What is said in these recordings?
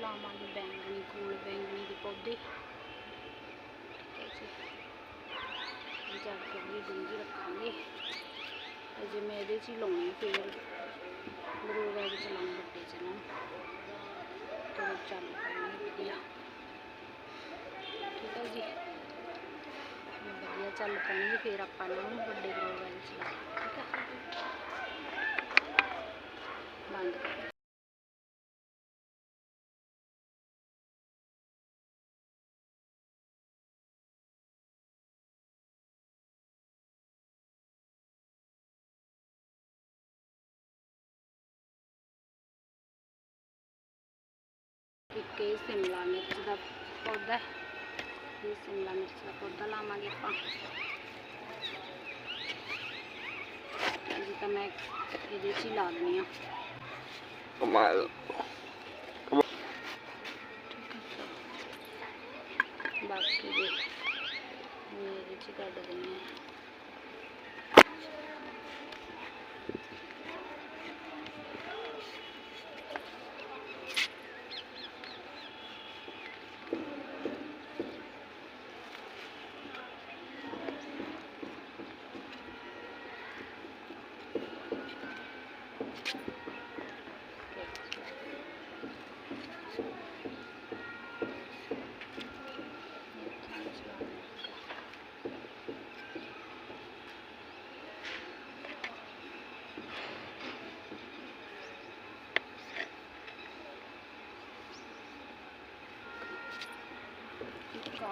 ਲਾਵਾਂਗੇ ਬੈਂਗਣੀ ਫੂਲ ਬੈਂਗਣੀ ਦੇ ਪੌਦੇ। ਠੀਕ ਹੈ ਜੀ ਜਾ ਕੇ ਵੀ ਡੂੰਘੀ ਰੱਖਾਂਗੇ। ਅਜੇ ਮੈਂ ਇਹਦੇ 'ਚ ਹੀ ਲਾਉਣੀ ਫਿਰ। ਗਰੋ ਬੈਗ ਲਾਉਂ ਵੱਡੇ ਚ ਨਾ। ਤੇ ਚੱਲ ਪੈਣੀ ਵਧੀਆ। ਠੀਕ ਹੈ ਜੀ। ਵਧੀਆ ਚੱਲ ਪੈਣਗੇ ਫਿਰ ਆਪਾਂ ਇਹਨਾਂ ਨੂੰ ਵੱਡੇ ਗਰੋ ਬੈਗ ਚ ਠੀਕ ਹੈ के शिमला मिर्च का पौधा ये शिमला मिर्च का पौधा लावे आप तो मैं ये ला दी हाँ। बाकी मेरे ये कट दें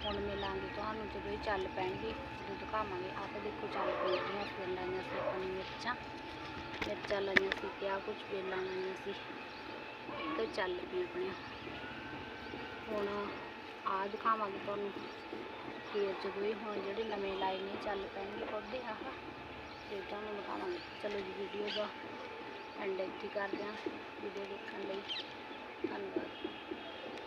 ਦੇ ਮੇਰੇ 'ਚ ਹੀ ਕੱਢ ਦਿੰਦੀ ਹਾਂ ਇੱਕ ਆਹ ਭਾਈ ਵਿੱਚ ਲਾ ਦਿੰਦੀ ਹਾਂ ਠੀਕ ਹੈ ਜੀ ਭਾਈ ਵਿੱਚ ਲਾ ਪਾ ਚਲੋ ਪੌਦੇ ਆਪਾਂ ਸਾਰੇ ਲਾ ਕੇ ਹੁਣ ਮਿਲਾਂਗੇ ਤੁਹਾਨੂੰ ਜਦੋਂ ਇਹ ਚੱਲ ਪੈਣਗੇ ਜਦੋਂ ਦਿਖਾਵਾਂਗੇ ਆਪ ਦੇਖੋ ਚੱਲ ਪਈਆਂ ਫਿਰ ਲਾਈਆਂ ਸੀ ਆਪਾਂ ਨੇ ਮਿਰਚਾਂ ਮਿਰਚਾਂ ਲਾਈਆਂ ਸੀ ਤੇ ਆ ਕੁਝ ਵੇਲਾਂ ਲਾਈਆਂ ਸੀ ਤੇ ਚੱਲ ਪਈਆਂ ਆਪਣੀਆਂ ਹੁਣ ਆ ਦਿਖਾਵਾਂਗੇ ਤੁਹਾਨੂੰ ਫਿਰ ਜਦੋਂ ਇਹ ਹੁਣ ਜਿਹੜੇ ਨਵੇਂ ਲਾਏ ਨੇ ਚੱਲ ਪੈਣਗੇ ਪੌਦੇ ਆਹ ਫਿਰ ਤੁਹਾਨੂੰ ਦਿਖਾਵਾਂਗੇ ਚਲੋ ਜੀ ਵੀਡੀਓ ਦਾ ਐਂਡ ਇੱਥੇ ਕਰਦੇ ਹਾਂ ਵੀਡੀਓ ਦੇਖਣ ਲਈ ਧੰਨਵਾਦ